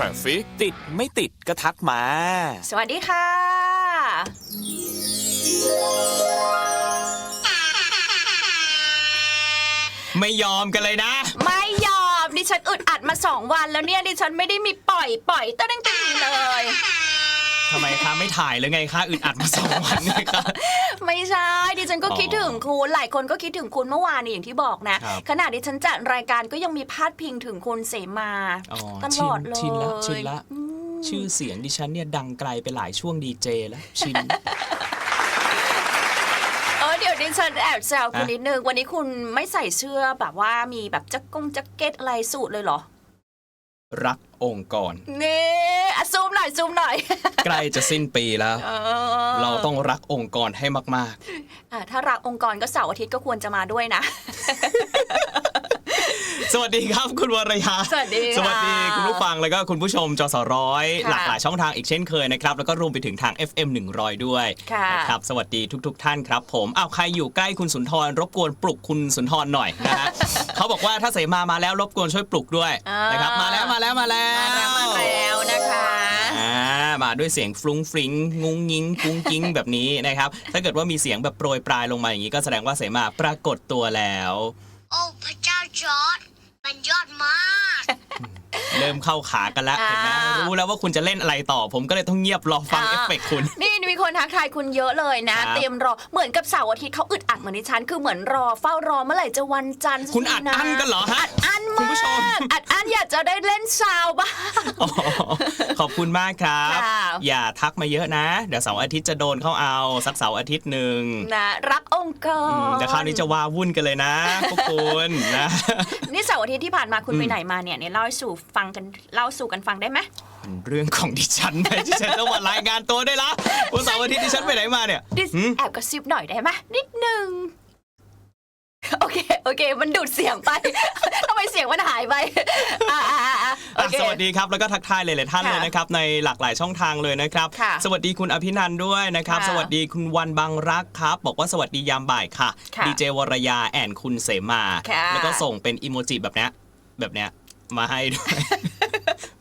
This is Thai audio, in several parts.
Traffic ติดไม่ติดก็ทักมา สวัสดีค่ะ ไม่ยอมกันเลยนะ ไม่ยอมดิฉันอึดอัดมาสองวันแล้วเนี่ยดิฉันไม่ได้มีปล่อยปล่อยตั้งแต่เลย ทำไมคะไม่ถ่ายเลยไงคะอึดอัดมาสองวันเนี่ยคะ ไม่ใช่ดิฉันก็อ๋อคิดถึงคุณ หลายคนก็คิดถึงคุณเมื่อวานนี่อย่างที่บอกนะ ครับขณะดิฉันจัดรายการก็ยังมีพาดพิงถึงคุณเสมาอ๋อตลอดเลยชินละชินละ อืมชื่อเสียงดิฉันเนี่ยดังไกลไปหลายช่วงดีเจแล้วชิน เออเดี๋ยวดิฉันแอบแซวคุณฮะนิดนึงวันนี้คุณไม่ใส่เสื้อแบบว่ามีแบบจักกงจักเก็ตอะไรสูตรเลยเหรอ รักองค์กร นี่อะ ซูมหน่อยซูมหน่อย ใกล้จะสิ้นปีแล้วเออเราต้องรักองค์กรให้มากอะถ้ารักองค์กรก็เสาร์อาทิตย์ก็ควรจะมาด้วยนะๆ สวัสดีครับคุณวรยาสวัสดีค่ะสวัสดีคุณผู้ฟังแล้วก็คุณผู้ชมจสร้อยค่ะหลากหลายช่องทางอีกเช่นเคยนะครับแล้วก็รวมไปถึงทาง FM 100 ด้วยค่ะนะครับสวัสดีทุกๆท่านครับผมอ้าวใครอยู่ใกล้คุณสุนทรรบกวนปลุกคุณสุนทรหน่อยนะฮะเขาบอกว่าถ้าเสมามาแล้วรบกวนช่วยปลุกด้วยอ่านนะครับมาแล้วมาแล้วมาแล้วมาแล้วมาแล้วนะคะอ่ามาด้วยเสียงฟรุ้งฟริ้งงุ้งงิ้งกุ้งกิ้งแบบนี้นะครับ ถ้าเกิดว่ามีเสียงแบบโปรยปลายลงมาอย่างนี้ก็แสดงว่าเสมาปรากฏตัวแล้ว โอ้พระเจ้าจอร์ด มันยอดมาก เริ่มเข้าขากันแล้วอ่าเห็นไหมรู้แล้วว่าคุณจะเล่นอะไรต่อ ผมก็เลยต้องเงียบรอฟังอ่าเอฟเฟกต์คุณ นี่มีคนทักทายคุณเยอะเลยนะครับเตรียมรอเหมือนกับเสาร์อาทิตย์เขาอึดอัดเหมือนดิฉันคือเหมือนรอเฝ้ารอเมื่อไหร่จะวันจันทร์สักคุณทีอัดอั้นกันเหรอฮะอัดอั้นคุณมาผู้ชมกอัดอั้นอยากจะได้เล่นซาวบ้างอ๋อขอบคุณมากครับค่ะอย่าทักมาเยอะนะ เดี๋ยวเสาร์อาทิตย์จะโดนเข้าเอาสักเสาร์อาทิตย์หนึ่งนะรักองค์กอืมรเดี๋ยวคราวนี้จะวาวุ่นกันเลยนะพวกคุณนะนี่เสาร์อาทิตย์ที่ผ่านมาคุณไปไหนมาเนี่ยเนี่ยเล่าให้สู่ฟังกันเล่าสู่กันฟังได้ไหมเป็นเรื่องของดิฉันไหมที่ฉันต้องมารายงานตัวได้วยละวันเสาร์อาทิตย์ดิฉันไปไหนมาเนี่ยดิหืมแอบกระซิบหน่อยได้ไหมนิดนึงโอเค โอเค มันดูดเสียงไปทำไมเสียงมันหายไปอ่าอ่าอ่าอ่าโออะเคสวัสดีครับ แล้วก็ทักทายหลายๆท่านค่ะเลยนะครับ ในหลากหลายช่องทางเลยนะครับค่ะสวัสดีคุณอภินันท์ด้วยนะครับค่ะสวัสดีคุณวันบางรักครับ บอกว่าสวัสดียามบ่ายค่ะค่ะดีเจวรยาแอนคุณเสมาค่ะแล้วก็ส่งเป็นอีโมจิแบบเนี้ยแบบเนี้ย มาให้ด้วย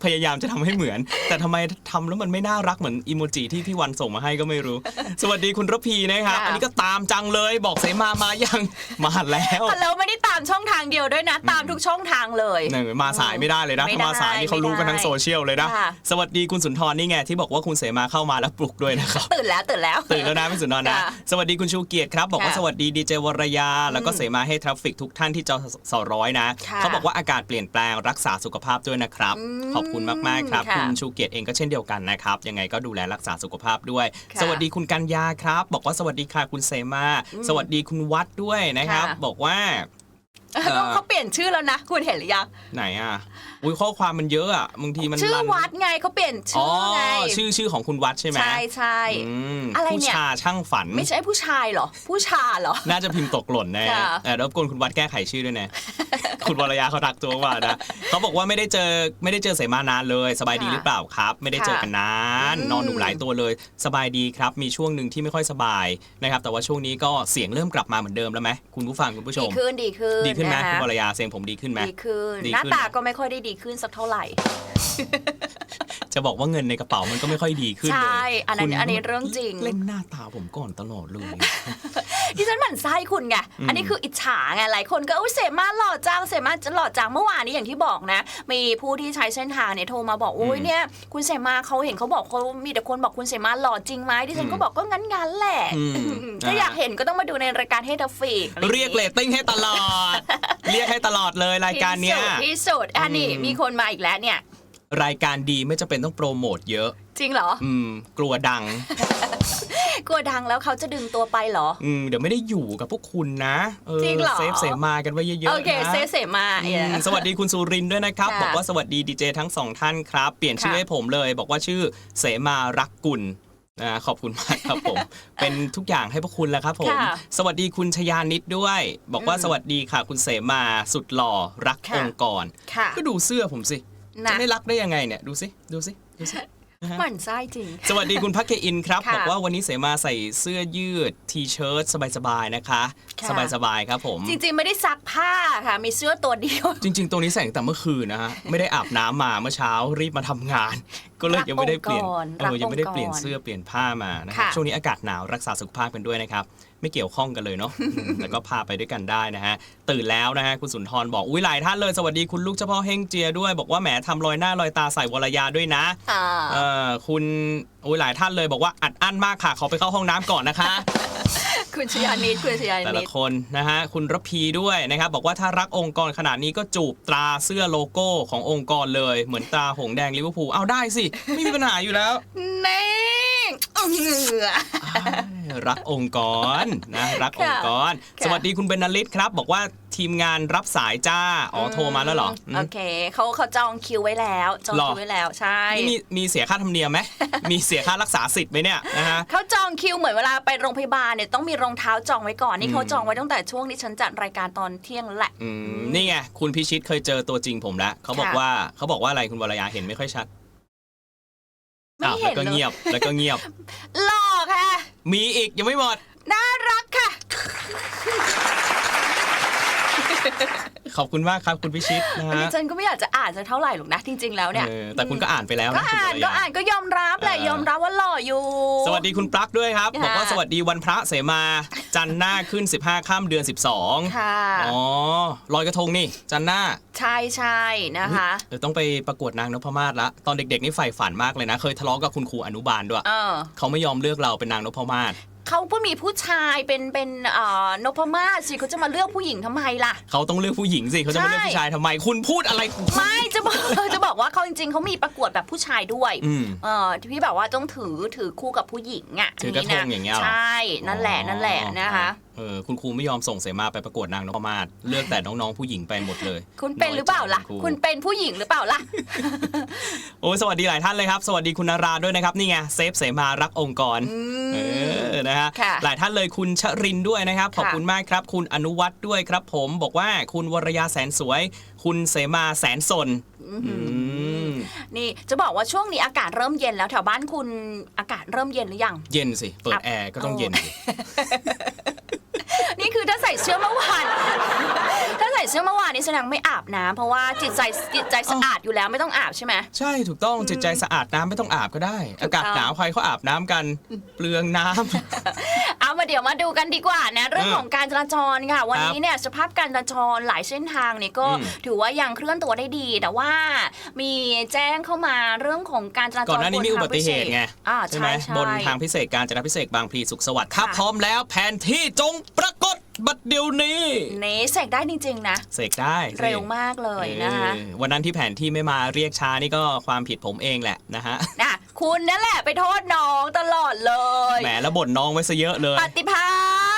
พยายามจะทำให้เหมือน แต่ทำไมทำแล้วมันไม่น่ารักเหมือนอีโมจิที่พี่วันส่งมาให้ก็ไม่รู้ สวัสดีคุณระพีนะครับ ค่ะ อันนี้ก็ตามจังเลยบอกเสมามายังมาแล้วฮัลโหลไม่ได้ตามช่องทางเดียวด้วยนะ ตามทุกช่องทางเลยหนึ่งมาสายไม่ได้เลยนะไม่ถ้ามาสายได้นี่เขารู้กันทั้งโซเชียลเลยนะ ค่ะ สวัสดีคุณสุนทรนี่ไงที่บอกว่าคุณเสมาเข้ามาแล้วปลุกด้วยนะครับ ตื่นแล้วตื่นแล้ว ตื่นแล้วนะพี่สุนทรนะ ค่ะสวัสดีคุณชูเกียรติครับ บอกว่าค่ะสวัสดีดีเจวรยา แล้วก็เสมาให้ทราฟฟิกทุกท่านที่จอสร้อยนะ ค่ะเขาบอกว่าอากาศเปลี่ยนแปลงรักษาสุขภาพด้วยนะครับอืมขอบคุณมากๆครับ ค่ะคุณชูเกียรติเองก็เช่นเดียวกันนะครับ ยังไงก็ดูแลรักษาสุขภาพด้วย ค่ะสวัสดีคุณกัญญาครับ บอกว่าสวัสดีค่ะคุณเสมาสวัสดีคุณวัดด้วยนะครับ ค่ะ บอกว่า เอ่อเขาเปลี่ยนชื่อแล้วนะ คุณเห็นหรือยัง ไหนอะอุ้ยข้อความมันเยอะอะบางทีมันชื่อรันวัดไงเขาเปลี่ยนอ๋ชื่ออไงชื่อชื่อของคุณวัดใช่ไหมใช่ใช่อืมอะไรผู้เนี่ยชาช่างฝัน ไม่ใช่ผู้ชายเหรอ ผู้ชาเหรอ น่าจะพิมพ์ตกหล่นแน่ค่ะแต่รบกวนคุณวัดแก้ไขชื่อด้วยนะคุณวรยาเขาทักตัวมานะเขาบอกว่าไม่ได้เจอไม่ได้เจอเสมานานเลย สบายดีหรือเปล่าครับ ไม่ได้เจอกันนานอืมนอนหนูหลายตัวเลย สบายดีครับ มีช่วงหนึ่งที่ไม่ค่อยสบายนะครับแต่ว่าช่วงนี้ก็เสียงเริ่มกลับมาเหมือนเดิมแล้วไหมคุณผู้ฟังคุณผู้ชดีมขึ้นดีขึ้นดีขึ้นไหมะะคุณวรยาเสียงผมดีขึ้นไหมดีขึ้นดีหน้าขึ้นตาก็ไม่ค่อยได้ดีขึ้นสักเท่าไหร่ จะบอกว่าเงินในกระเป๋ามันก็ไม่ค่อยดีขึ้นเลยใช่ อันนั้นคุณอันนี้เรื่องจริง เล่นหน้าตาผมก่อนตลอดเลยดิฉันหมั่นไส้คุณไงอืมอันนี้คืออิจฉาไง หลายคนก็อุ้ยเสมาหล่อจังเสมาจะหล่อจังเมื่อวานนี้อย่างที่บอกนะ มีผู้ที่ใช้เส้นทางเนี่ยโทรมาบอกอุ้ยเนี่ยคุณเสมาเขาเห็นเขาบอกเขามีแต่คนบอกคุณเสมาหล่อจริงไหมดิฉันก็บอกก็งั้นงั้นๆแหละอืมถ้าอยากเห็นก็ต้องมาดูในรายการเฮดฟิกเรียกเลตติ้งให้ตลอด เรียกให้ตลอดเลยรายการเนี้ยที่สุดอันนี้อืมมีคนมาอีกแล้วเนี่ย รายการดีไม่จะเป็นต้องโปรโมทเยอะ จริงเหรอ อืม กลัวดัง กลัวดังแล้วเขาจะดึงตัวไปเหรอ อืม เดี๋ยวไม่ได้อยู่กับพวกคุณนะเออจริงเหรอ เซฟเสมากันไว้เยอะๆนะ โอเคเซเสมาอืเอมอสวัสดีคุณสุรินทร์ด้วยนะครับ ค่ะบอกว่าสวัสดีดีเจทั้งสองท่านครับ เปลี่ยนชื่อค่ะ ให้ผมเลย บอกว่าชื่อเสมารักกุลนะขอบคุณมากครับผม เป็นทุกอย่างให้พวกคุณแล้วครับผม ค่ะสวัสดีคุณชยานิดด้วย บอกว่าอืมสวัสดีค่ะ คุณเสมาสุดหล่อรักค่ะ องค์กร ค่ะ ก็ดูเสื้อผมสิ นะจะไม่รักได้ยังไงเนี่ยดูสิดูสิดูสิ หมั่นไส้จริง สวัสดีคุณพักเคอินครับ ค่ะ บอกว่าวันนี้เสมาใส่เสื้อยืดทีเชิ้ตสบายๆนะคะ ค่ะ สบายๆครับผม จริงๆไม่ได้ซักผ้าค่ะ มีเสื้อตัวเดียว จริง ๆ ตัวนี้ใส่ตั้งแต่เมื่อคืนนะฮะ ไม่ได้อาบน้ำมาเมื่อเช้ารีบมาทำงาน ก็เลยยังไม่ได้เปลี่ยนรักองค์กรเออยังไม่ได้รักองค์กรเปลี่ยนเสื้อเปลี่ยนผ้ามานะครับค่ะช่วงนี้อากาศหนาวรักษาสุขภาพกันด้วยนะครับ ไม่เกี่ยวข้องกันเลยเนาะ อืมแล้วก็พาไปด้วยกันได้นะฮะ ตื่นแล้วนะฮะคุณสุนทรบอก อุ้ยหลายท่านเลยสวัสดีคุณลูกเจ้าพ่อเฮงเจียด้วย บอกว่าแหมทำรอยหน้ารอยตาใส่วรยาด้วยนะอ่าเออคุณอุ้ยหลายท่านเลยบอกว่าอัดอั้นมากค่ะขอไปเข้าห้องน้ำก่อนนะคะ คุณชยานิดคุณชยาแต่นิละด คนนะฮะคุณรพีด้วยนะครับ บอกว่าถ้ารักองค์กรขนาดนี้ก็จูบตราเสื้อโลโก้ขององค์กรเลย เหมือนตราหงส์แดงลิเวอร์พูลเอาได้สิ ไม่มีปัญหาอยู่แล้วนี่เหงื่อ รักองค์กรนะรักองค์กร ค่ะ สวัสดีคุณเบนนาริตครับ บอกว่าทีมงานรับสายจ้าอ๋อโทรมาแล้วเหรออืม โอเคเขาเขาจองคิวไว้แล้ว จองหรอ คิวไว้แล้วใช่ นี่มีมีเสียค่าธรรมเนียมไหม มีเสียค่ารักษาสิทธิ์ไหมเนี่ยนะฮะ เขาจองคิวเหมือนเวลาไปโรงพยาบาลเนี่ยต้องมีรองเท้าจองไว้ก่อนนี่เขาอืมจองไว้ตั้งแต่ช่วงที่ฉันจัดรายการตอนเที่ยงแล้วแหละอืมนี่ไงคุณพิชิตเคยเจอตัวจริงผมแล้วเขาบอกค่ะว่าเขาบอกว่าอะไรคุณวรยาเห็นไม่ค่อยชัดไม่อ้าวเห็แล้วนก็เลยเงียบแล้วก็เงียบหล่อค่ะ มีอีกยังไม่หมด น่ารักค่ะ ขอบคุณมากครับคุณพิชิตนะอันฮะนี้ฉันก็ไม่อยากจะอ่านสักเท่าไหร่หรอกนะจริง ๆ แล้วเนี่ยเออแต่คุณก็อ่านไปแล้วก็นะคุณอ่านวรก็ยาอ่านก็ยอมรับแหละเออ ยอมรับว่าหล่ออยู่ สวัสดีคุณปลั๊กด้วยครับ ค่ะ บอกว่าสวัสดีวันพระเสมา จันทร์หน้าขึ้น 15ข้ามเดือน 12ค่ะอ๋อลอยกระทงนี่ จันทร์หน้าใช่ใช่นะคะเดี๋ยวต้องไปประกวดนางนพมาศละตอนเด็กๆนี่ใฝ่ฝันมากเลยนะ เคยทะเลาะกับคุณครูอนุบาลด้วย เออเขาไม่ยอมเลือกเราเป็นนางนพมาศ เขาเพิ่งมีผู้ชายเป็นเป็นเอ่อนพมาศสิเขาจะมาเลือกผู้หญิงทำไมล่ะ เขาต้องเลือกผู้หญิงสิเขาจะมาเลือกใช่ผู้ชายทำไม คุณพูดอะไรของคุณ ไม่จะบอก จะบอกว่าเขาจริงๆเขามีประกวดแบบผู้ชายด้วยอืมเออที่แบบว่าต้องถือถือคู่กับผู้หญิงอะถือกระทงอย่างเงี้ยเหรอใช่นั่นแหละนั่นแหละนะคะเออคุณครูไม่ยอมส่งเสมาไปประกวดนางนพมาศเลือกแต่น้องๆผู้หญิงไปหมดเลย คุณเป็นหรือเปล่าล่ะ น้อยใจคุณเป็นผู้หญิงหรือเปล่าล่ะ โอ้ยสวัสดีหลายท่านเลยครับ สวัสดีคุณนาราด้วยนะครับ นี่ไงเซฟเสมารักองค์กร เออ นะฮะ ค่ะหลายท่านเลยคุณชรินทร์ด้วยนะครับ ขอบคุณมากครับ คุณอนุวัฒน์ด้วยครับผม บอกว่าคุณวรยาแสนสวย คุณเสมาแสนสนอืม นี่จะบอกว่าช่วงนี้อากาศเริ่มเย็นแล้วแถวบ้านคุณอากาศเริ่มเย็นหรือยัง เย็นสิ เปิดอะแอร์ก็ต้องเย็นสินี่คือถ้าใส่เสื้อเมื่อวานถ้าใส่เสื้อเมื่อวานนี่แสดงไม่อาบน้ำเพราะว่าจิตใจจิตใจสะอาดอยู่แล้วไม่ต้องอาบใช่ไหมใช่ถูกต้องจิตใจสะอาดน้ำไม่ต้องอาบก็ได้ถูกต้องอากาศหนาวใครเขาอาบน้ำกัน เปลืองน้ำเอามา เดี๋ยวมาดูกันดีกว่านะเรื่องอืมของการจราจรค่ะ วันนี้เนี่ยสภาพการจราจรหลายเส้นทางเนี่ยก็อืมถือว่ายังเคลื่อนตัวได้ดี แต่ว่ามีแจ้งเข้ามาเรื่องของการจราจรก่อนหน้านี้มีอุบัติเหตุไงอ่าใช่ใช่ไหมใช่บนทางพิเศษการจนาพิเศษกบางพลีสุขสวัสดิ์ถ้าค่ะพร้อมแล้วแผนที่จงปรากฏ บัดเดี๋ยวนี้เนเสกได้จริง ๆ นะ เสกได้สิเร็วมากเลยนะคะเออวันนั้นที่แผนที่ไม่มาเรียกช้านี่ก็ความผิดผมเองแหละนะฮะน่ะคุณนั่นแหละไปโทษน้องตลอดเลย แหมแล้วบ่นน้องไว้ซะเยอะเลย ปฏิพานอืม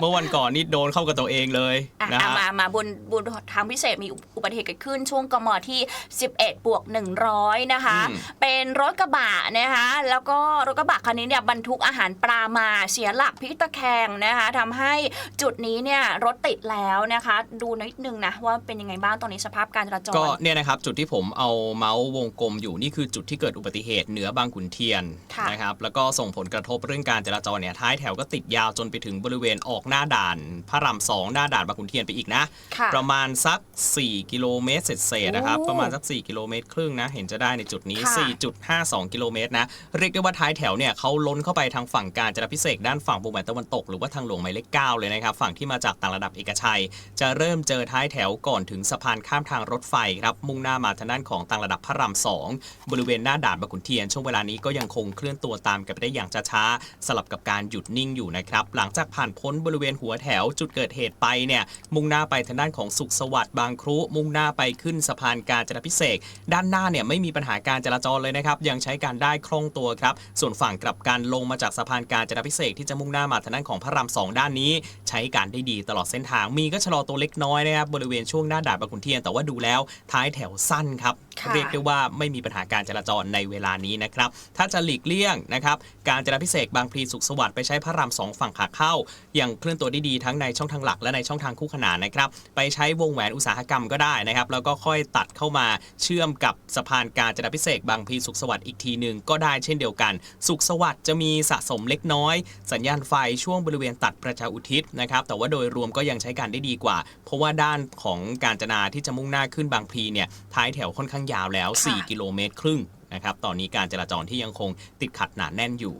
เมื่อวันก่อนนี่โดนเข้ากับตัวเองเลยอะนะอะฮะ มา มาบนบนทางพิเศษมีอุบัติเหตุเกิดขึ้นช่วงกมที่ 11 บวก 100 นะคะ อืม เป็นรถกระบะนะคะ แล้วก็รถกระบะคันนี้เนี่ยบรรทุกอาหารปลามาเสียหลักพลิกตะแคงนะคะทำให้จุดนี้เนี่ยรถติดแล้วนะคะ ดูนิดนึงนะว่าเป็นยังไงบ้างตอนนี้สภาพการจราจร ก็เนี่ยนะครับจุดที่ผมเอาเมาส์วงกลมอยู่นี่คือจุดที่เกิดอุบัติเหตุเหนือบางขุนเทียนค่ะ นะครับแล้วก็ส่งผลกระทบเรื่องการจราจรเนี่ยท้ายแถวก็ติดยาวจนไปถึงบริเวณออกหน้าด่าน พระรามสองหน้าด่านบางขุนเทียนไปอีกนะ ค่ะประมาณสัก 4 กิโลเมตรเศษๆนะครับ โอ้ประมาณสัก 4 กิโลเมตรครึ่งนะ เห็นจะได้ในจุดนี้ ค่ะ 4.52 กิโลเมตรนะ เรียกได้ว่าท้ายแถวเนี่ยเขาล้นเข้าไปทางฝั่งการจราพิเศษกด้านฝั่งบุงแบนตะวันตก หรือว่าทางหลวงหมายเลข9เลยนะครับ ฝั่งที่มาจากต่างระดับเอกชัย จะเริ่มเจอท้ายแถวก่อนถึงสะพานข้ามทางรถไฟครับ มุ่งหน้ามาทางด้านของต่างระดับพระรามสองบริเวณหน้าด่านบางขุนเทียน ช่วงเวลานี้ก็ยังคงเคลื่อนตัวตามกันไปได้อย่างช้าๆสลับกับการหยุดนิ่งอยู่นะครับหลังจากผ่านพ้นบริเวณหัวแถวจุดเกิดเหตุไปเนี่ยมุ่งหน้าไปทางด้านของสุขสวัสดิ์บางครุ มุ่งหน้าไปขึ้นสะพานการจราพิเศษด้านหน้าเนี่ยไม่มีปัญหาการจราจรเลยนะครับยังใช้การได้คล่องตัวครับส่วนฝั่งกลับการลงมาจากสะพานการจราพิเศษที่จะมุ่งหน้ามาทางด้านของพระรามสองด้านนี้ ใช้การได้ดีตลอดเส้นทางมีก็ชะลอตัวเล็กน้อยนะครับบริเวณช่วงหน้าด่านบางขุนเทียนแต่ว่าดูแล้วท้ายแถวสั้นครับ เรียกได้ว่าไม่มีปัญหาการจราจรในเวลานี้นะครับ ถ้าจะหลีกเลี่ยงนะครับการจราพิเศษบางพลีสุขสวัสดิ์ไปใช้พระรามสองฝั่งขาเข้า อยังเคลื่อนตัวได้ดีทั้งในช่องทางหลักและในช่องทางคู่ขนานนะครับ ไปใช้วงแหวนอุตสาหกรรมก็ได้นะครับ แล้วก็ค่อยตัดเข้ามาเชื่อมกับสะพานการจราพิเศษบางพลีสุขสวัสดิ์อีกทีหนึ่งก็ได้เช่นเดียวกัน สุขสวัสดิ์จะมีสะสมเล็กน้อย สัญญาณไฟช่วงบริเวณตัดประชาอุทิศนะครับ แต่ว่าโดยรวมก็ยังใช้การได้ดีกว่า เพราะว่าด้านของการจนาที่จะมุ่งหน้าขึ้นบางพลีเนี่ยท้ายแถวค่อนข้างยาวแล้วค่ะ4กิโลเมตรครึ่งนะครับ ตอนนี้การจราจรที่ยังคงติดขัดหนาแน่นอยู่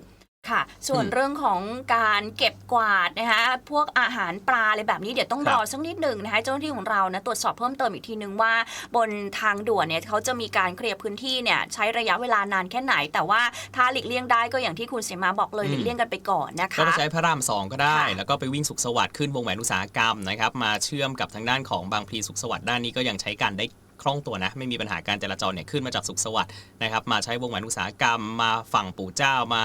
ค่ะ ส่วนอืมเรื่องของการเก็บกวาดนะคะ พวกอาหารปลาอะไรแบบนี้เดี๋ยวต้องครับรอสักนิดหนึ่งนะคะเจ้าหน้าที่ของเรานะตรวจสอบเพิ่มเติมอีกทีนึงว่า บนทางด่วนเนี่ยเขาจะมีการเคลียร์พื้นที่เนี่ยใช้ระยะเวลานานแค่ไหน แต่ว่าถ้าหลีกเลี่ยงได้ก็อย่างที่คุณเสมาบอกเลยอืมหลีกเลี่ยงกันไปก่อนนะก็คะไปใช้พระรามสองก็ได้ค่ะแล้วก็ไปวิ่งสุขสวัสดิ์ขึ้นวงแหวนอุตสาหกรรมนะครับมาเชื่อมกับทางด้านของบางพลีสุขสวัสดิ์ด้านนี้ก็ยังใช้การได้ คล่องตัวนะ ไม่มีปัญหาการจราจรเนี่ยขึ้นมาจากสุขสวัสดิ์นะครับมาใช้วงแหวนอุตสาหกรรมมาฝั่งปู่เจ้ามา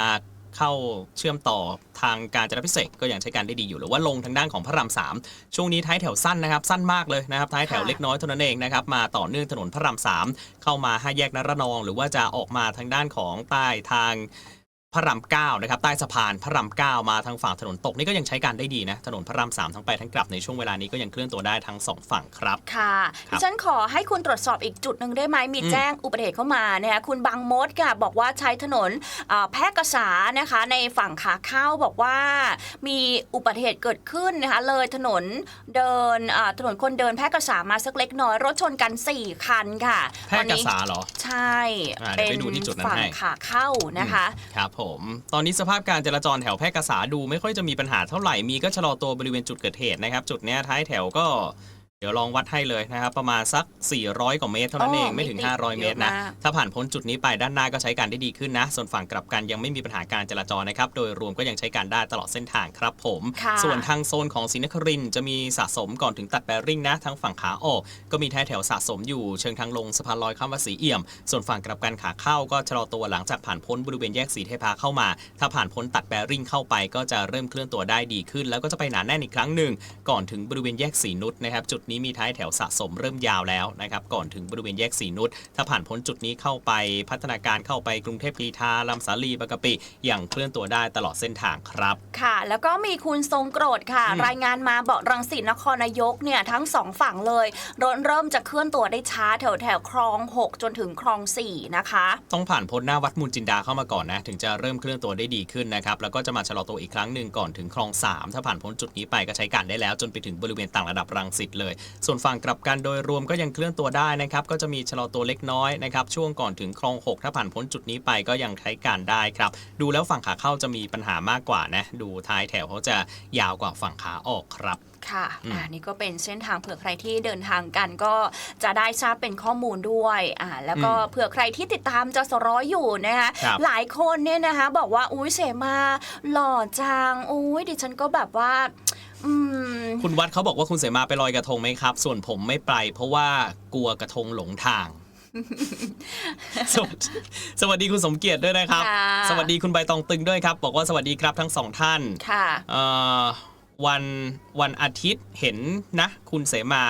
เข้าเชื่อมต่อทางการจราพิเศษกก็ยังใช้การได้ดีอยู่หรือว่าลงทางด้านของพระรามสามช่วงนี้ท้ายแถวสั้นนะครับ สั้นมากเลยนะครับ ท้ายแถวค่ะเล็กน้อยเท่านั้นเองนะครับ มาต่อเนื่องถนนพระรามสามเข้ามาห้าแยกนรนอง หรือว่าจะออกมาทางด้านของใต้ทาง พระรามเก้านะครับใต้สะพานพระรามเก้ามาทางฝั่งถนนตกนี่ก็ยังใช้การได้ดีนะถนนพระรามสามทั้งไปทั้งกลับในช่วงเวลานี้ก็ยังเคลื่อนตัวได้ทั้งสองฝั่งครับ ค่ะครับดิฉันขอให้คุณตรวจสอบอีกจุดหนึ่งได้ไหมมีอืมแจ้งอุบัติเหตุเข้ามานะคะคุณบางมดค่ะบอกว่าใช้ถนนอ่าแพร่กษานะคะ ในฝั่งขาเข้าบอกว่า มีอุบัติเหตุเกิดขึ้นนะคะเลยถนนเดินอ่าถนนคนเดินแพร่กษามาสักเล็กน้อยรถชนกัน4คันค่ะแพร่ตอนกนี้ษาเหรอใช่อ่าเดี๋ยวไปดูที่จุดนั้นฝั่งให้ขาเข้านะคะครับผม ตอนนี้สภาพการจราจรแถวแพร่กษาดูไม่ค่อยจะมีปัญหาเท่าไหร่มีก็ชะลอตัวบริเวณจุดเกิดเหตุนะครับ จุดเนี้ยท้ายแถวก็ เดี๋ยวลองวัดให้เลยนะครับประมาณสัก 400 กว่าเมตรเท่านั้นเองอ๋อไม่ถึงไม่ติด500 เมตรนะเยอะมากถ้าผ่านพ้นจุดนี้ไปด้านหน้าก็ใช้การได้ดีขึ้นนะ ส่วนฝั่งกลับกันยังไม่มีปัญหาการจราจรนะครับ โดยรวมก็ยังใช้การได้ตลอดเส้นทางครับผมค่ะส่วนทางโซนของศรีนครินทร์จะมีสะสมก่อนถึงตัดแบริ่งนะทั้งฝั่งขาออก ก็มีท้ายแถวสะสมอยู่เชิงทางลงสะพานลอยข้ามวัดศรีเอี่ยม ส่วนฝั่งกลับกันขาเข้าก็ชะลอตัวหลังจากผ่านพ้นบริเวณแยกสีเทพาเข้ามา ถ้าผ่านพ้นตัดแบริ่งเข้าไป ก็จะเริ่มเคลื่อนตัวได้ดีขึ้น แล้วก็จะไปหนาแน่นอีกครั้งหนึ่งก่อนถึงบริเวณแยกสีนุชนะครับจุดนี้มีท้ายแถวสะสมเริ่มยาวแล้วนะครับก่อนถึงบริเวณแยกสีนุชถ้าผ่านพ้นจุดนี้เข้าไปพัฒนาการเข้าไปกรุงเทพกรีฑาลำสาลีบางกะปิอย่างเคลื่อนตัวได้ตลอดเส้นทางครับ ค่ะ แล้วก็มีคุณทรงโกรธค่ะอืมรายงานมาบอกรังสิตนครนายกเนี่ยทั้งสองฝั่งเลยรถเริ่มจะเคลื่อนตัวได้ช้าแถวแถวคลอง 6 จนถึงคลอง 4 นะคะ ต้องผ่านพ้นหน้าวัดมูลจินดาเข้ามาก่อนนะ ถึงจะเริ่มเคลื่อนตัวได้ดีขึ้นนะครับ แล้วก็จะมาชะลอตัวอีกครั้งหนึ่งก่อนถึงคลอง 3 ถ้าผ่านพ้นจุดนี้ไปก็ใช้การได้แล้ว จนไปถึงบริเวณต่างระดับรังสิตเลยส่วนฝั่งกลับกันโดยรวมก็ยังเคลื่อนตัวได้นะครับก็จะมีชะลอตัวเล็กน้อยนะครับช่วงก่อนถึงคลอง 6 ถ้าผ่านพ้นจุดนี้ไปก็ยังใช้การได้ครับดูแล้วฝั่งขาเข้าจะมีปัญหามากกว่านะดูท้ายแถวเขาจะยาวกว่าฝั่งขาออกครับค่ะอืมอ่านี่ก็เป็นเส้นทางเผื่อใครที่เดินทางกันก็จะได้ทราบเป็นข้อมูลด้วยอ่าแล้วก็เผื่อใครที่ติดตามจสร้อยอยู่นะคะครับหลายคนเนี่ยนะคะ บอกว่าอุ้ยเสมาหล่อจังอุ้ยดิฉันก็แบบว่า อืม คุณวัดเขาบอกว่าคุณเสมาไปลอยกระทงไหมครับ ส่วนผมไม่ไปเพราะว่ากลัวกระทงหลงทาง สวัสดีสวัสดีคุณสมเกียรติด้วยนะครับ ค่ะ สวัสดีคุณใบตองตึงด้วยครับ บอกว่าสวัสดีครับทั้งสองท่านค่ะ เอ่อวันวันอาทิตย์เห็นนะ คุณเสมา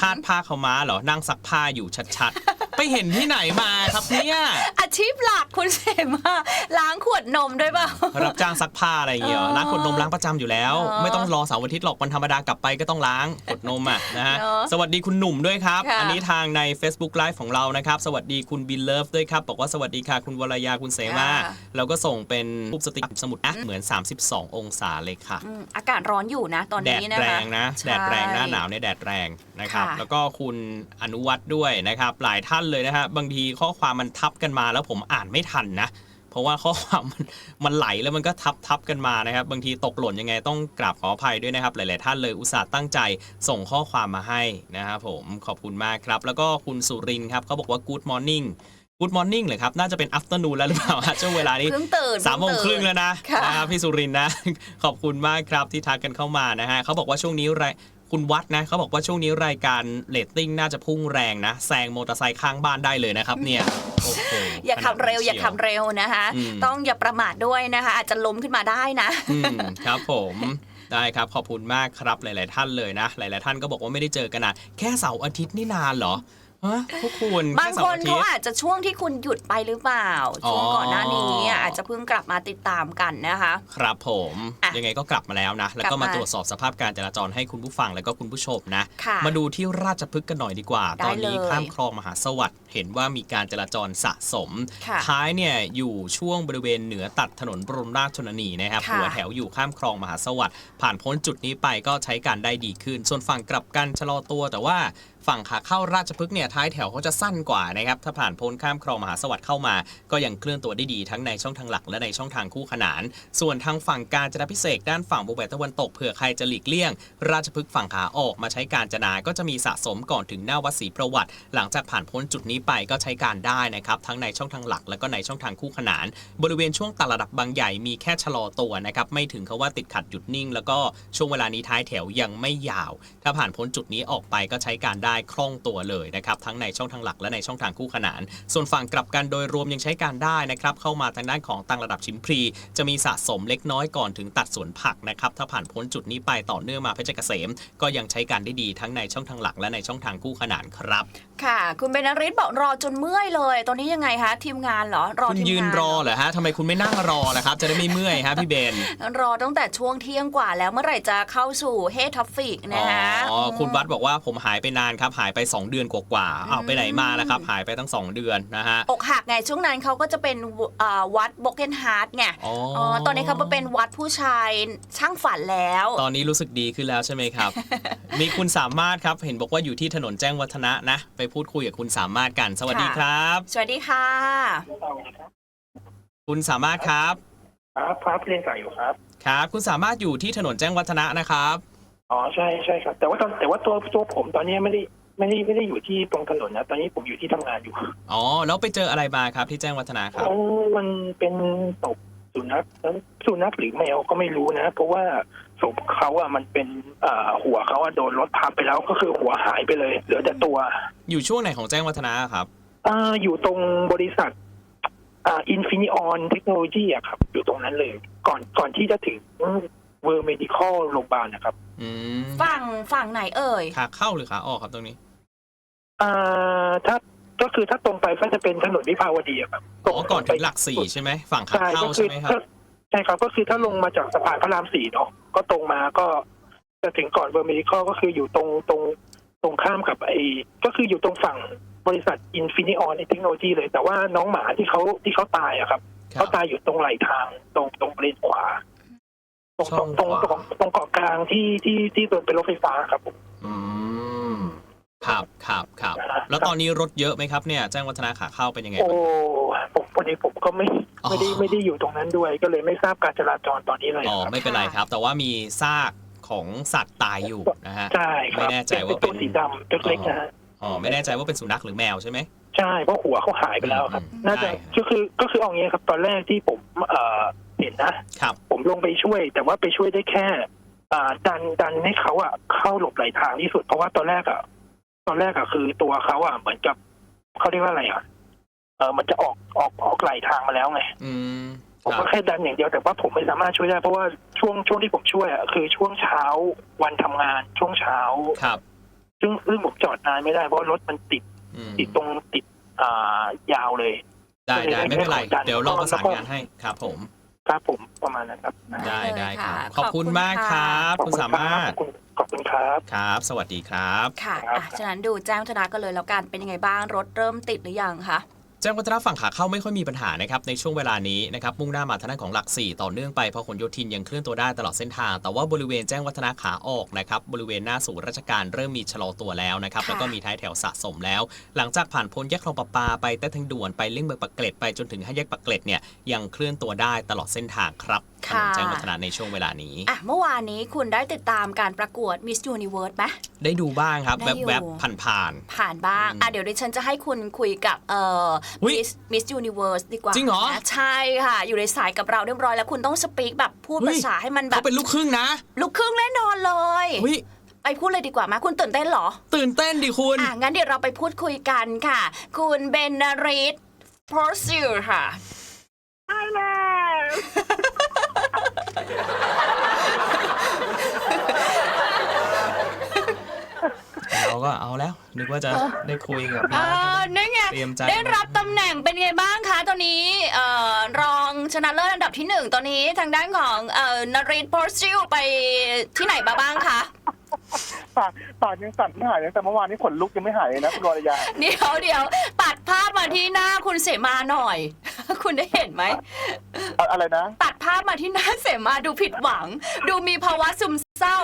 คาดผ้าเขาวม้าเหรอนั่งซักผ้าอยู่ชัดๆ ไปเห็นที่ไหนมาครับเนี่ยอาชีพหลักคุณเสมาล้างขวดนมด้วยเปล่ารับจ้างซักผ้าอะไรอย่างเงี้ยเหรอเออล้างขวดนมล้างประจำอยู่แล้วเนอะไม่ต้องรอเสาร์อาทิตย์หรอกวันธรรมดากลับไปก็ต้องล้างขวดนมอะนะฮะเนอะสวัสดีคุณหนุ่มด้วยครับ ค่ะ อันนี้ทางใน Facebook Live ของเรานะครับ สวัสดีคุณบินเลิฟด้วยครับ บอกว่าสวัสดีค่ะคุณวรยาคุณเสมาค่ะแล้วก็ส่งเป็นรูปสติกสมุดนะเหมือน 32 องศาเลยค่ะ อืมอากาศร้อนอยู่นะ ตอนแดดนี้นะคะแรงนะใช่แดดแรงหน้าหนาวเนี่ยแดดแรงนะครับ ค่ะแล้วก็คุณอนุวัตด้วยนะครับ หลายท่านเลยนะฮะบางทีข้อความมันทับกันมาแล้วผมอ่านไม่ทันนะเพราะว่าข้อความมันมันไหลแล้วมันก็ทับทับกันมานะครับ บางทีตกหล่นยังไงต้องกราบขออภัยด้วยนะครับ หลาย ๆ ท่านเลยอุตส่าห์ตั้งใจส่งข้อความมาให้นะครับผมขอบคุณมากครับ แล้วก็คุณสุรินทร์ครับเขาบอกว่า good morning good morning เลยครับ น่าจะเป็น afternoon แล้วหรือเปล่าฮะช่วงเวลานี้เพิ่งตื่นสามโมงเพิ่ครึ่งแล้วนะค่ะนะครับพี่สุรินทร์นะ ขอบคุณมากครับที่ทักกันเข้ามานะฮะเขาบอกว่าช่วงนี้ราย คุณวัดนะเขาบอกว่าช่วงนี้รายการเรตติ้งน่าจะพุ่งแรงนะแซงมอเตอร์ไซค์ข้างบ้านได้เลยนะครับเนี่ยโอ้โหอย่าขับเร็วขนดนั้นอย่าขับชีเร็วนะคะอืมต้องอย่าประมาทด้วยนะคะ อาจจะล้มขึ้นมาได้นะอืมครับผมได้ครับ ขอบคุณมากครับหลาย ๆ ท่านเลยนะ หลาย ๆ ท่านก็บอกว่าไม่ได้เจอกันนานแค่เสาร์อาทิตย์นี่นานเหรอ ฮะพวกคุณบางแสคอนเขาอาทิตย์อาจจะช่วงที่คุณหยุดไปหรือเปล่า ช่วงอ๋อก่อนหน้านี้อะอาจจะเพิ่งกลับมาติดตามกันนะคะ ครับผมอะยังไงก็กลับมาแล้วนะ แล้วกลัก็บมามาตรวจสอบสภาพการจราจรให้คุณผู้ฟังแล้วก็คุณผู้ชมนะค่ะมาดูที่ราชพฤกษ์กันหน่อยดีกว่าได้ตอนนี้เลยข้ามคลองมหาสวัสดิ์เห็นว่ามีการจราจรสะสมค่ะท้ายเนี่ยอยู่ช่วงบริเวณเหนือตัดถนนบรมราชชนนีนะครับค่ะหัวแถวอยู่ข้ามคลองมหาสวัสดิ์ผ่านพ้นจุดนี้ไปก็ใช้การได้ดีขึ้น ส่วนฝั่งกลับกันชะลอตัวแต่ว่าฝั่งขาเข้าราชพฤกษ์เนี่ยท้ายแถวเขาจะสั้นกว่านะครับถ้าผ่านพ้นข้ามคลองมหาสวัสดิ์เข้ามา ก็ยังเคลื่อนตัวได้ดีทั้งในช่องทางหลักและในช่องทางคู่ขนาน ส่วนทางฝั่งการจนาพิเศษกด้านฝั่งบุแบตะวันตกเผื่อใครจะหลีกเลี่ยง ราชพฤกษ์ฝั่งขาออกมาใช้การจนาก็จะมีสะสมก่อนถึงหน้าวัดศรีประวัติ หลังจากผ่านพ้นจุดนี้ไปก็ใช้การได้นะครับ ทั้งในช่องทางหลัก และก็ในช่องทางคู่ขนาน บริเวณช่วงตัดระดับบางใหญ่มีแค่ชะลอตัวนะครับ ไม่ถึงคาว่าติดขัดหยุดนิ่ง แล้วก็ช่วงเวลานี้ท้ายแถวยังไม่ยาว ถ้าผ่านพ้นจุดนี้ออกไปก็ใช้การได้คล่องตัวเลยนะครับ ทั้งในช่องทางหลักและในช่องทางคู่ขนาน ส่วนฝั่งกลับกันโดยรวมยังใช้การได้นะครับ เข้ามาทางด้านของตังระดับชิมพลีจะมีสะสมเล็กน้อยก่อนถึงตัดสวนผักนะครับ ถ้าผ่านพ้นจุดนี้ไปต่อเนื่องมาเพชรเกษม ก็ยังใช้การได้ดีทั้งในช่องทางหลักและในช่องทางคู่ขนานครับ ค่ะ คุณเบนนาริสบอกรอจนเมื่อยเลย ตอนนี้ยังไงคะทีมงานเหรอรอคุณทีมยืนงานรอเหรอฮะทำไมคุณไม่นั่งรอล่ะครับ จะได้ไม่เมื่อยฮะพี่เบนรอตั้งแต่ช่วงเที่ยงกว่าแล้วเมื่อไหร่จะเข้าสู่เฮทัฟฟิกนะคะอ๋อคุณวัดบอกว่าผมหายไปนานครับ หายไป 2 เดือนกว่าๆอ้าวไปไหนมาล่ะครับ หายไปตั้ง 2 เดือนนะฮะ อกหักไงช่วงนั้นเขาก็จะเป็นเอ่อวัดบกเกนฮาร์ดไงอ๋ออ๋ อตอนนี้เขามาเป็นวัดผู้ชายช่างฝันแล้ว ตอนนี้รู้สึกดีขึ้นแล้วใช่ไหมครับ มีคุณสามารถครับ เห็นบอกว่าอยู่ที่ถนนแจ้งวัฒนะนะ ไปพูดคุยกับคุณสามารถกัน สวัสดีครับ สวัสดีค่ะ คุณสามารถครับ ครับครับเรียนสายอยู่ครับ ครับ คุณสามารถอยู่ที่ถนนแจ้งวัฒนะนะครับ อ๋อใช่ใช่ครับ แต่ว่าตอนแต่ว่าตัวตัวผมตอนนี้ไม่ได้ไม่ได้ไม่ได้อยู่ที่ตรงถนนนะ ตอนนี้ผมอยู่ที่ทำงานอยู่ อ๋อแล้วไปเจออะไรมาครับ ที่แจ้งวัฒนะครับอ๋อมันเป็นศพสุนัขสุนัขหรือแมวก็ไม่รู้นะ เพราะว่า ศพเขาอะมันเป็นอ่าหัวเขาอะโดนรถทับไปแล้วก็คือหัวหายไปเลยเหลือแต่ตัว อยู่ช่วงไหนของแจ้งวัฒนะครับอ่าอยู่ตรงบริษัทอ่าอินฟินิออนเทคโนโลยีอะครับ อยู่ตรงนั้นเลย ก่อนก่อนที่จะถึงเวอร์เมดิคอลโรงพยาบาลนะครับอืมฝั่งฝั่งไหนเอ่ย ขาเข้าหรือขาออกครับตรงนี้อ่าถ้าก็คือถ้าตรงไปก็จะเป็นถนนวิภาวดีอะครับอ๋อก่อนถึงหลักสี่ใช่ไหมฝั่งขาใช่เข้าก็คืใช่อไหมครับ ถ้า ใช่ครับก็คือถ้าลงมาจากสะพานพระรามสี่เนาะก็ตรงมาก็จะถึงก่อนเบอร์เมดิคอลก็คืออยู่ตรงตรงตรงข้ามกับไอ้ก็คืออยู่ตรงฝั่งบริษัทอินฟินิออนเทคโนโลยีเลย แต่ว่าน้องหมาที่เขาที่เขาตายอะครับครัเขาบตายอยู่ตรงไหลทางตรงตรงเลนขวาตรงช่ตรองงตรงขวาตรงตรงเกาะกลางที่ที่ที่โดนเป็นรถไฟฟ้าครับผมอืมครับครับครับ แล้วตอนนี้รถเยอะไหมครับเนี่ย แจ้งวัฒนาขาเข้าเป็นยังไงโอ้บ้างผมพอดีผมก็ไม่อ๋อ ไม่ได้ไม่ได้อยู่ตรงนั้นด้วย ก็เลยไม่ทราบการจราจรตอนนี้เลยอ๋อครับไม่เป็นไรครับ แต่ว่ามีซากของสัตว์ตายอยู่นะฮะใช่ครับไม่แน่ใจว่าเป็นตัวสีดำเล็กๆนะฮะอ๋อไม่แน่ใจว่าเป็นสุนัขหรือแมวใช่ไหมใช่เพราะหัวเขาหายไปแล้วครับอืมน่าจะได้ก็คือก็คือเอางี้ครับ ตอนแรกที่ผมเอ่อเห็นนะครับผมลงไปช่วย แต่ว่าไปช่วยได้แค่อ่าดันดันให้เขาอะเข้าหลบไหลทางที่สุด เพราะว่าตอนแรกอะตอนแรกอะคือตัวเขาอะเหมือนกับเขาเรียกว่าอะไรอะ เออมันจะออกออกออกไหลทางมาแล้วไงอืมผมครัก็บแค่ดันอย่างเดียวแต่ว่าผมไม่สามารถช่วยได้ เพราะว่าช่วงช่วงที่ผมช่วยอะคือช่วงเช้าวันทำงานช่วงเช้าครับ ซึ่งซึ่งผมจอดนานไม่ได้เพราะรถมันติดอืมติดตรงติดอ่ายาวเลย ได้ได้ไม่เป็นไรดันเดี๋ยวเราประสานงานให้ครับ ผมครับผมประมาณนั้นครับ ได้ได้ครับค่ะขอบคุณมากครับขอบคุณสามารถขอบคุณขอบคุณครับครับ สวัสดีครับ ค่ะครับอะฉะนั้นดูแจ้งวัฒนากันเลยแล้วกันเป็นยังไงบ้างรถเริ่มติดหรือยังคะ แจ้งวัฒนะฝั่งขาเข้าไม่ค่อยมีปัญหานะครับในช่วงเวลานี้นะครับมุ่งหน้ามาทางด้านของหลัก 4 ต่อเนื่องไปพหลโยธินยังเคลื่อนตัวได้ตลอดเส้นทาง แต่ว่าบริเวณแจ้งวัฒนะขาออกนะครับบริเวณหน้าศูนย์ราชการเริ่มมีชะลอตัวแล้วนะครับค่ะแล้วก็มีท้ายแถวสะสมแล้ว หลังจากผ่านพ้นแยกคลองประปาไปใต้ทางด่วนไปเลี่ยงเมืองปากเกร็ดไปจนถึงห้าแยกปากเกร็ดเนี่ยยังเคลื่อนตัวได้ตลอดเส้นทางครับถนนแจ้งวัฒนะในช่วงเวลานี้อะเมื่อวานนี้คุณได้ติดตามการประกวด Miss Universe ไหมได้ดูบ้างครับได้อยู่แวบๆผ่านผ่านบ้างอืมอะเดี๋ยวดิฉันจะให้คุณคุยกับเอ่ออุ๊ย Miss Miss Universe ดีกว่าจริงเหรอนะใช่ค่ะ อยู่ในสายกับเราเรียบร้อยแล้วคุณต้องสปีกแบบพูดอุ๊ยภาษาให้มันๆแบเขาบเป็นลูกครึ่งนะ ลูกครึ่งแน่นอนเลยอุ้ยไปพูดเลยดีกว่าไหมคุณตื่นเต้นเหรอ ตื่นเต้นดิคุณอะงั้นเดี๋ยวเราไปพูดคุยกันค่ะ คุณเบนนาริสพอร์ซิลค่ะ เราก็เอาแล้ว นึกว่าจะได้คุยกับเอน้องอนั่นไงเตรียมใจ ได้รับตำแหน่งเป็นไงบ้างคะตอนนี้เอ่อรองชนะเลิศอันดับที่หนึ่งตอนนี้ทางด้านของเอ่อนรินโพสติลไปที่ไหนมาบ้างคะ ปากปากยังสั่นไม่หายเลยแต่เมื่อวานนี้ขนลุกยังไม่หายเลยนะคุณวรยาเดี๋ยวเดี๋ยวตัดภาพมาที่หน้าคุณเสมาหน่อย คุณได้เห็นไหม อะอะไรนะ ตัดภาพมาที่หน้าเสมาดูผิดหวัง ดูมีภาวะซึมเศร้า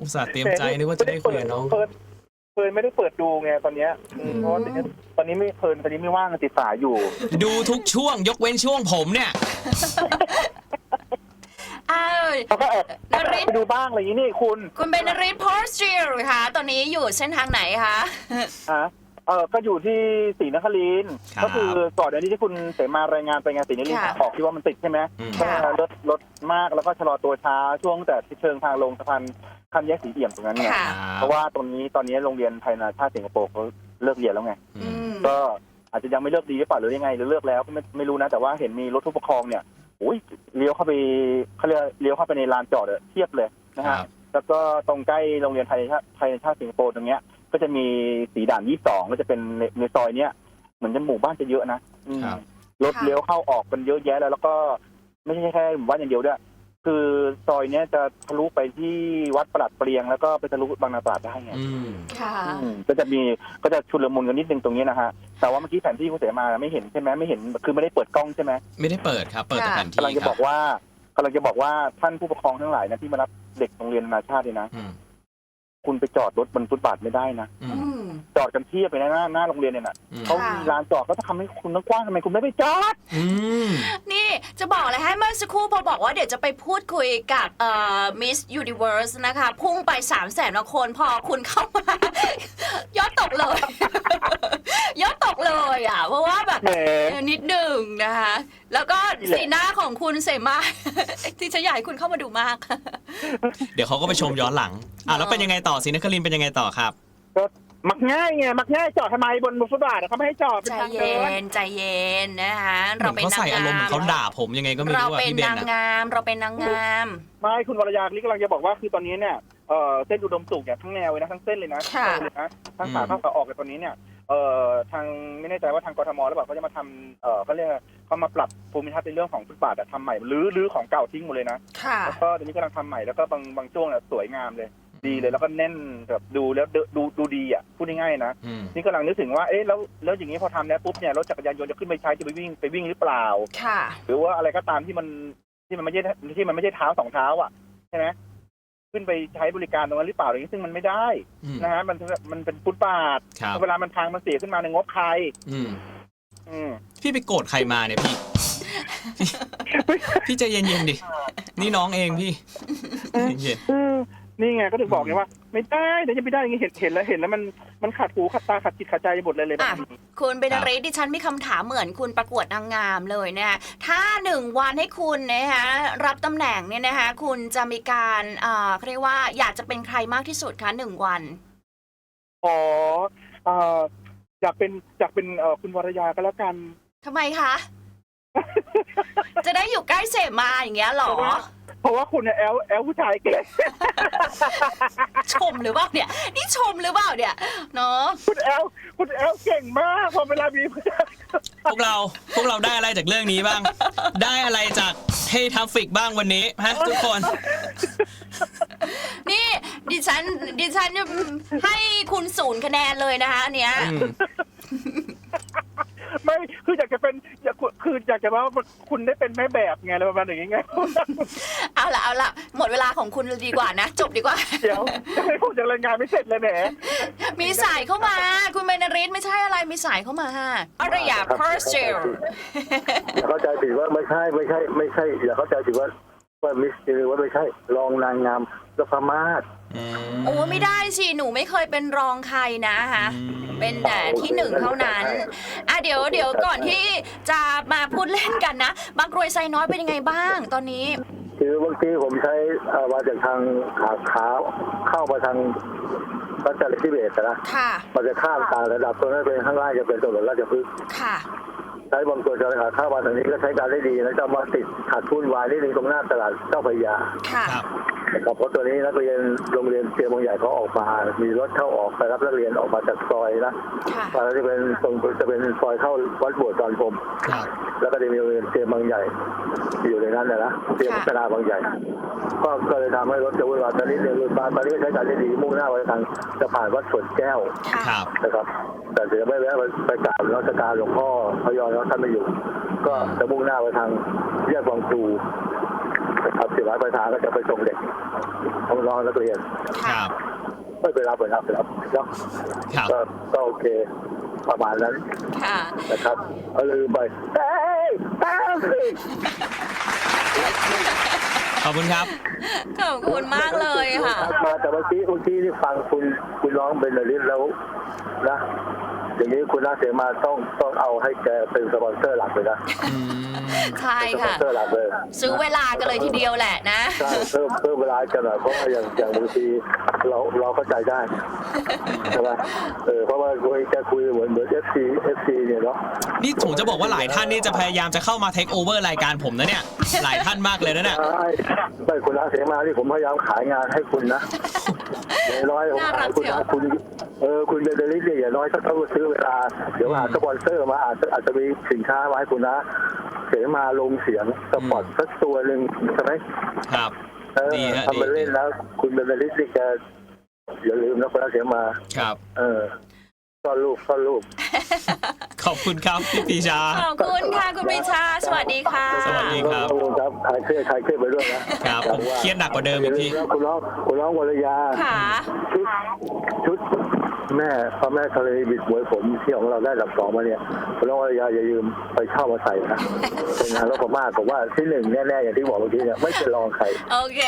อุตส่าห์เตรียมใจนึกว่าจะได้คุยกับน้อง เพิร์นเพิร์นไม่ได้เปิดดูไงตอนเนี้ยอืมเพราะว่าตอนนี้ไม่เพิร์นตอนนี้ไม่ว่างติดสายอยู่ ดูทุกช่วงยกเว้นช่วงผมเนี่ย อ้าวเขาก็แอบนฤทธิ์ไปดูบ้างอะไรอย่างนี้นี่คุณคุณเบนริสโพสติลค่ะ ตอนนี้อยู่เส้นทางไหนคะฮะเออก็อยู่ที่ศรีนครินทร์ครับก็คือก่อนอันนี้ที่คุณเสมารายงานไปไงศรีนครินทร์ค่ะขอกที่ว่ามันติดใช่ไหมอืม ก็รถรถมากแล้วก็ชะลอตัวช้าช่วงแต่เชิงทางลงสะพานข้ามแยกสีเอี่ยมตรงนั้นไงค่ะ เพราะว่าตรงนี้ตอนนี้โรงเรียนไทยนาชาติสิงคโปร์เขาเลิกเรียนแล้วไง อือืมมก็อาจจะยังไม่เลิกดีหรือเปล่าหรือยังไงหรือเลิกแล้วก็ไม่ไม่รู้นะ แต่ว่าเห็นมีรถผู้ปกครองเนี่ยโอ้ยเลี้ยวเข้าไปเขาเรียกเลี้ยวเข้าไปในลานจอดอะเทียบเลยนะครัฮะบแล้วก็ตรงใกล้โรงเรียนไทยชาติไทยชาติสิงคโปร์ตรงเนี้ย ก็จะมีสีด่านยี่สองก็จะเป็นในในซอยเนี้ยเหมือนจะหมู่บ้านจะเยอะนะอืมครับรถเลี้ยวเข้าออกกันเยอะแยะแล้ว แล้วก็ไม่ใช่แค่หมู่บ้านอย่างเดียวด้วย คือซอยเนี้ยจะทะลุไปที่วัดประหลัดเปรียง แล้วก็ไปทะลุบางนาตราดได้ไงอืม ค่ะ อืมก็จะมีก็จะชุลมุนกันนิดนึงตรงนี้นะฮะแต่ว่าเมื่อกี้แผนที่คุณเสมาไม่เห็นใช่ไหมไม่เห็นคือไม่ได้เปิดกล้องใช่ไหมไม่ได้เปิดครับ เปิดแต่แผนกำลังที่จะครับบอกว่ากำลังจะบอกว่าท่านผู้ปกครองทั้งหลายนะที่มารับเด็กโรงเรียนนานาชาติเนี่ยนะ อืมคุณไปจอดรถบนฟุตบาทไม่ได้นะอือืมม จอดกันเทียบไปนะหน้าหน้าโรงเรียนเนี่ยนะอืม เขามีลานจอดก็จะทำให้คุณต้องกว้างทำไมคุณไม่ไปจอด อืม นี่จะบอกเลยให้เมื่อสักครู่พอบอกว่าเดี๋ยวจะไปพูดคุยกับเอ่อ Miss Universe นะคะ พุ่งไป3 0 0แสนคนพอคุณเข้ามา ยอดตกเลย ยอดตกเลยอะ เพราะว่าแบบแหมเออนิดหนึ่งนะคะ แล้วก็นี่แหละสีหน้าของคุณเสมา ที่ฉันอยากให้คุณเข้ามาดูมาก เดี๋ยวเขาก็ไปชมย้อนหลัง อะแล้วเป็นยังไงต่อสินครินทร์เป็นยังไงต่อครับ ก็ มักง่ายไงมักง่ายจอดทำไมบนฟุตบาทอะเขาไม่ให้จอดเป็นใจทางเย็เดิน นใจเย็นนะคะเหมืเราอนเป็นเขานางใส่อารมณ์เหมือนงามเขาด่าผมยังไงก็ไม่เรารู้อะเป็นพี่เบนนางนะงามเราเป็นนางงามไม่คุณวรยาลิกำลังจะบอกว่าคือตอนนี้เนี่ยเอ่อเส้นอุดมสุขเนี่ยทั้งแนวเลยนะทั้งเส้นเลยนะค่ะ ทั้งเส้นเลยนะทั้งขาเข้าขาออกเลยตอนนี้เนี่ยเอ่อทางไม่แน่ใจว่าทางกทมหรือเปล่าเขาจะมาทำเอ่อเขาเรียกว่าเขามาปรับภูมิทัศน์ในเรื่องของฟุตบาทอะทำใหม่รื้อรื้อของเก่าทิ้งหมดเลยนะค่ะ แล้วก็ตอนนี้กำลังทำใหม่แล้วก็บางบางช่วงเนี่ยสวยงามเลย ดีเลยแล้วก็แน่นแบบดูแล้วดูดูดูดีอะพูดง่ายๆนะอืมนี่กำลังนึกถึงว่าเอ๊ะแล้วแล้วอย่างนี้พอทำแล้วปุ๊บเนี่ยรถจักรยานยนต์จะขึ้นไปใช้จะไปวิ่งไปวิ่งหรือเปล่าค่ะ หรือว่าอะไรก็ตามที่มันที่มันไม่ใช่ที่มันไม่ใช่เท้าสองเท้าอะใช่ไหมขึ้นไปใช้บริการตรงนั้นหรือเปล่าอะไรอย่างนี้ซึ่งมันไม่ได้อืมนะฮะมันมันเป็นฟุตบาทครับเวลามันพังมันเสียขึ้นมาในงบใครอืมอืมพี่ไปโกรธใครมาเนี่ยพี่พี่พี่ใจเย็นๆดิ นี่น้องเองพี่เย็นเออ นี่ไงก็ถึงบอกไงว่า ไม่ได้เดี๋ยวจะไม่ได้อย่างนี้เห็นเห็นแล้วเห็นแล้วมันมันขัดหูขัดตาขัดจิตขัดใจหมดเลยเลยแบบอะ นี้คุณเบนเรสดิฉันมีคำถามเหมือนคุณประกวดนางงามเลยเนี่ยถ้าหนึ่งวันให้คุณนะคะรับตำแหน่งเนี่ยนะคะคุณจะมีการอ่าเขาเรียกว่าอยากจะเป็นใครมากที่สุดคะหนึ่งวัน อ๋อเอ่ออยากเป็นอยากเป็นเอ่อคุณวรยาก็แล้วกันทำไมคะ จะได้อยู่ใกล้เสมาอย่างเงี้ยเหรอ เพราะว่า คุณเนี่ยแอลแอลผู้ชายเก่งชมหรือเปล่าเนี่ย นี่ชมหรือเปล่าเนี่ยเนาะคุณแอลคุณแอลเก่งมากพอเวลามีผู้ชายพวกเราพวกเราได้อะไรจากเรื่องนี้บ้าง ได้อะไรจากเฮทัฟฟิกบ้างวันนี้ฮะทุกคน นี่ดิฉันดิฉันให้คุณศูนย์คะแนนเลยนะคะอันเนี้ยอืม ไม่คืออยากจะเป็นอยากคืออยากจะว่าคุณได้เป็นแม่แบบไงอะไรประมาณอย่างงี้ไงเอาละเอาละหมดเวลาของคุณดีกว่านะ จบดีกว่า เดี๋ยวยังไม่พูดยังรายงานไม่เสร็จเลยแหมมีสายเข้ามา คุณเบนริสไม่ใช่อะไรมีสายเข้ามาฮะอารยาเพอร์เซลอย่าเข้าใจผิดว่าไม่ใช่ไม่ใช่ ไม่ใช่อย่าเข้าใจผิดว่า ว่ามิสหรือว่าไม่ใช่ รองนางงามนพมาศอืมโอ้ไม่ได้สิหนูไม่เคยเป็นรองใครนะฮะเป็นแต่ที่หนึ่งเท่านั้นอะเดี๋ยวเดี๋ยวก่อนที่จะมาพูดเล่นกันนะบางกรวยไซน้อยเป็นยังไงบ้างตอนนี้คือบางทีผมใช้เอ่อมาจากทางขาขาเข้ามาทางรัชดาธิเบศรนะ ค่ะ มันจะข้ามต่างระดับตรงนั้นเป็นข้างล่างจะเป็นถนนราชพฤกษ์ค่ะ ใช้บางตัวจะหาข้าวมาทางนี้ก็ใช้การได้ดีแล้วจะมาติดขาดทุนวายนิดนึงตรงหน้าตลาดเจ้าพระยาค่ะครับ นะครับเพราะตัวนี้นักเรียนโรงเรียนเตรียมบางใหญ่เขาออกมามีรถเข้าออกไปรับนักเรียนออกมาจากซอยนะค่ะแล้วจะเป็นตรงจะเป็นซอยเข้าวัดโบสถ์ตอนผมครับ แล้วก็จะมีโรงเรียนเตรียมบางใหญ่ อยู่ในนั้นนะนะเตรียมพัฒนาบางใหญ่ ก็ก็เลยทำให้รถจะวุ่นวายตอนนี้เนี่ยรถบัสตอนนี้ก็ใช้การได้ดีมุ่งหน้าไปทางสะพานวัดสวนแก้ว ค่ะ ครับ นะครับแต่เดี๋ยวไม่แวะไปกราบรัชการหลวงพ่อพยอยแล้วท่านไม่อยู่ ก็จะมุ่งหน้าไปทางแยกบางปูนะครับสิบร้อยไปทางก็จะไปส่งเด็กน้องๆนักเรียนครับไม่ไปรับไปรับไปรับเนาะครับก็ก็โอเคประมาณนั้นค่ะนะครับเอาลืมไปเฮ้ยตามสิขอบคุณครับ ขอบคุณมากเลยค่ะ มาแต่เมื่อกี้เมื่อกี้ที่ฟังคุณคุณร้องเป็นนริศแล้วนะ อย่างนี้คุณน่าเสียมาต้องต้องเอาให้แกเป็นสปอนเซอร์หลักเลยนะอืมใช่เป็นสปอค่ะนเซอร์หลักเลยซื้อเวลากันเลยทีเดียวแหละนะ ใช่เพิ่มเพิ่มเวลากันหน่อยเพราะว่าอย่างอย่างบางทีเราเราเข้าใจได้ใช่ไหมเออเพราะว่าคุยแกคุยเหมือนเหมือนเอฟซีเอฟซีเนี่ยเนาะ นี่ผมจะบอกว่าหลายท่านนี่จะพยายามจะเข้ามาเทคโอเวอร์รายการผมนะเนี่ย หลายท่านมากเลยนะเนี่ย ใช่ไม่คุณอาเสียมาที่ผมพยายามขายงานให้คุณนะ อย่างน้อยผมน่ารัขายกคุณเชียวนะคุณ เออคุณเบเดลิสเนี่ยอย่างน้อยก็ต้องซื้อเวลาเดี๋ยวหาสปอนเซอร์มาอาจจะอาจจะมีสินค้ามาให้คุณนะ เสียมาลงเสียงสปอร์ตสักตัวหนึ่งใช่ไหมครับเออดีฮะทำเป็นดีเล่นแล้ว คุณเบเดลิสนี่แกอย่าลืมนะคุณอาเสียมา ครับ เออซ่อนรูปซ่อนรูป ขอบคุณครับพี่ปีชา ขอบคุณค่ะ คุณปรีชา สวัสดีค่ะ สวัสดี ครับขอบคุณครับขายเครียดขายเครียดไปด้วยนะครับผมเครียดหนักกว่าเดิมอีกพี่ย่าลืนะคุณน้องคุณน้องวรยาค่ะ ชุดชุด แม่พระแม่ทะเลบิดมวยผมที่ของเราได้อันดับสองมาเนี่ยคุณน้องวรยาอย่าลืมไปเช่ามาใส่นะเป็นงานรบมากผมว่าที่หนึ่งแน่ๆอย่างที่บอกเมื่อกี้เนี่ยไม่เป็นรองใครโอเค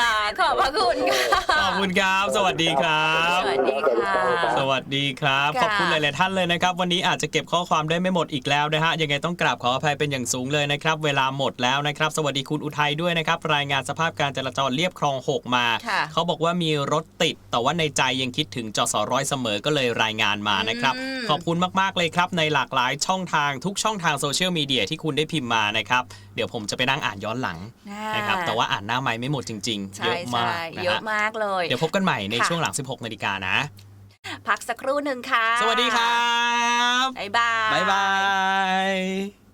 ค่ะขอบพระคุณค่ะขอบคุณครับ สวัสดีครับ สวัสดีค่ะสวัสดีครับค่ะขอบคุณหลายๆท่านเลยนะครับ วันนี้อาจจะเก็บข้อความได้ไม่หมดอีกแล้วนะฮะยังไงต้องกราบขออภัยเป็นอย่างสูงเลยนะครับ เวลาหมดแล้วนะครับ สวัสดีคุณอุทัยด้วยนะครับ รายงานสภาพการจราจรเรียบคลอง6มาค่ะเขาบอกว่ามีรถติด แต่ว่าในใจยังคิดถึงจอสร้อยเสมอก็เลยรายงานมานะครับอืมขอบคุณมากๆเลยครับ ในหลากหลายช่องทางทุกช่องทางโซเชียลมีเดียที่คุณได้พิมพ์มานะครับ เดี๋ยวผมจะไปนั่งอ่านย้อนหลังนะครับแต่ว่าอ่านหน้าไม้ไม่หมดจริงๆใช่เยอะมากใช่นะเยอะฮะมากเลย เดี๋ยวพบกันใหม่ในค่ะช่วงหลัง 16นาฬิกานะ พักสักครู่หนึ่งค่ะ สวัสดีครับบ๊ายบายบ๊ายบาย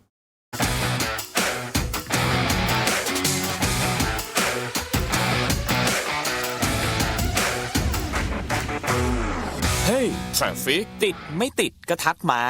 เฮ้ยทราฟิกติดไม่ติดก็ทักมา